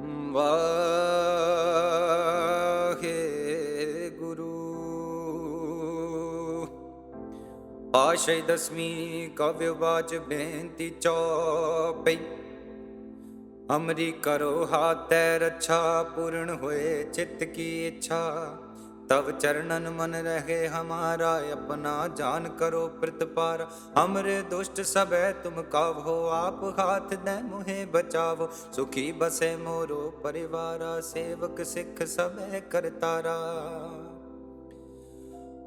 ਵਾਹਿਗੁਰੂ ਆਸ਼ੇ ਦਸਮੀ ਕਵਿ ਬਾਚ ਬੇਨਤੀ ਚੌਪਈ। ਅਮਰੀ ਕਰੋ ਹਾਤੈ ਰੱਛਾ, ਪੂਰਨ ਹੋਏ ਚਿੱਤ ਕੀ ਇੱਛਾ। ਤਬ ਚਰਨਨ ਮਨ ਰਹੇ ਹਮਾਰਾ, ਆਪਣਾ ਜਾਨ ਕਰੋ ਪ੍ਰਤਪਾਰ। ਹਮਰੇ ਦੁਸ਼ਟ ਸਭੈ ਤੁਮ ਕਾਵੋ, ਆਪ ਹਾਥ ਦੇ ਮੁਹੇ ਬਚਾਵੋ। ਸੁਖੀ ਬਸੇ ਮੋਰੋ ਪਰਿਵਾਰਾ, ਸੇਵਕ ਸਿੱਖ ਸਭੈ ਕਰਤਾਰਾ।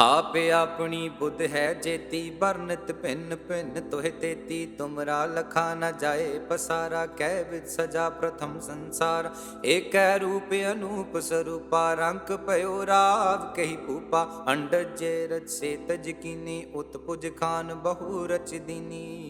ਆਪੇ ਆਪਣੀ ਬੁੱਧ ਹੈ ਜੇਤੀ, ਵਰਨਤ ਭਿੰਨ ਭਿੰਨ ਤੋਹਿ ਤੇਤੀ। ਤੁਮਰਾ ਲਖਾ ਨ ਜਾਏ ਪਸਾਰਾ ਕਹਿ ਵਿਦ ਸਜਾ ਪ੍ਰਥਮ ਸੰਸਾਰ। ਏਕੈ ਰੂਪ ਅਨੂਪ ਸਰੂਪਾ ਰੰਕ ਭਇਓ ਰਾਵ ਕਹੀ ਭੂਪਾ। ਅੰਡਜ ਜੇ ਰਚ ਸੇ ਤਜ ਕੀਨੀ, ਉਤਪੁਜ ਖਾਨ ਬਹੁ ਰਚ ਦੀਨੀ।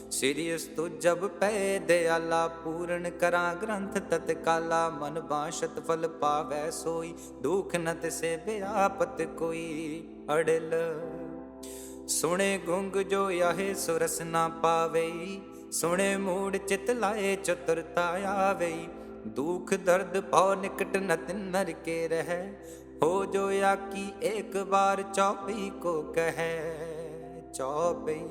ਸਿਰਿਯਸ ਤੁ ਜਬ ਪੈ ਦਿਆਲਾ, ਪੂਰਨ ਕਰਾਂ ਗ੍ਰੰਥ ਤਤ ਕਾਲਾ ਮਨ ਬਾਸ਼ਤ ਫਲ ਪਾਵੈ ਸੋਈ, ਦੁਖ ਨ ਤਿਸੇ ਬਿਆਪਤ ਕੋਈ ਅੜਲ। ਸੁਣੇ ਗੁੰਗ ਜੋ ਆਹੇ ਸੁਰਸ ਨਾ ਪਾਵੇ ਸੁਣੇ ਮੂੜ ਚਿਤ ਲਾਏ ਚਤੁਰਤਾ ਆਵੇ ਦੁਖ ਦਰਦ ਪਉ ਨਿਕਟ ਨਤ ਨਰ ਕੇ ਰਹਿ, ਹੋ ਜੋ ਆਕੀ ਇੱਕ ਵਾਰ ਚੌਪਈ ਕੋ ਕਹੈ, ਚੌਪਈ।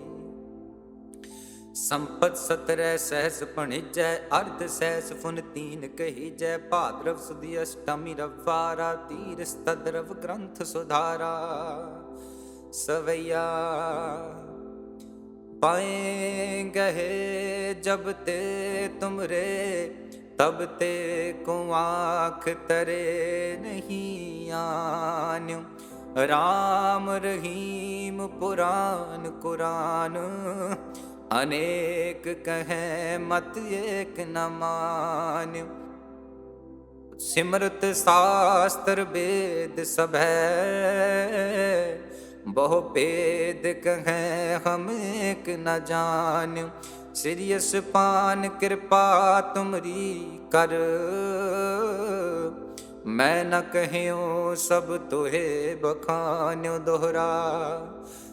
ਸੰਪਤ ਸਤਰੈ ਸਹਿਸ ਭਣਿਜੈ, ਅਰਧ ਸਹਿਸ ਫੁਨ ਤੀਨ ਕਹੀਜੈ, ਭਾਦਰਵ ਸੁਦੀ ਅਸ਼ਟਮੀ ਰਵਾਰਾ ਤੀਰ ਸਤਦਰਵ ਗ੍ਰੰਥ ਸੁਧਾਰਾ। ਸਵਈਆ, ਪਾਏ ਗਏ ਜਬ ਤੇ ਤੁਮਰੇ, ਤਬ ਤੇ ਕੋ ਆਖ ਤਰੇ ਨਹੀਂ ਆਨਿਉ ਰਾਮ ਰਹੀਮ ਪੁਰਾਨ ਕੁਰਾਨ ਅਨੇਕ ਕਹੈ ਮਤ ਏਕ ਨ ਮਾਨਿਉ ਸਿਮਰਤ ਸਾਸਤਰ ਵੇਦ ਸਭੈ, ਬਹੁ ਭੇਦ ਕਹੈ ਹਮ ਏਕ ਨ ਜਾਣਿ ਸਿਰਿਯਸ ਪਾਨ ਕਿਰਪਾ ਤੁਮਰੀ ਕਰ। ਮੈਂ ਨ ਕਹਿਓ ਸਭ ਤੋਹੇ ਬਖਾਨਿਓ ਦੋਹਰਾ।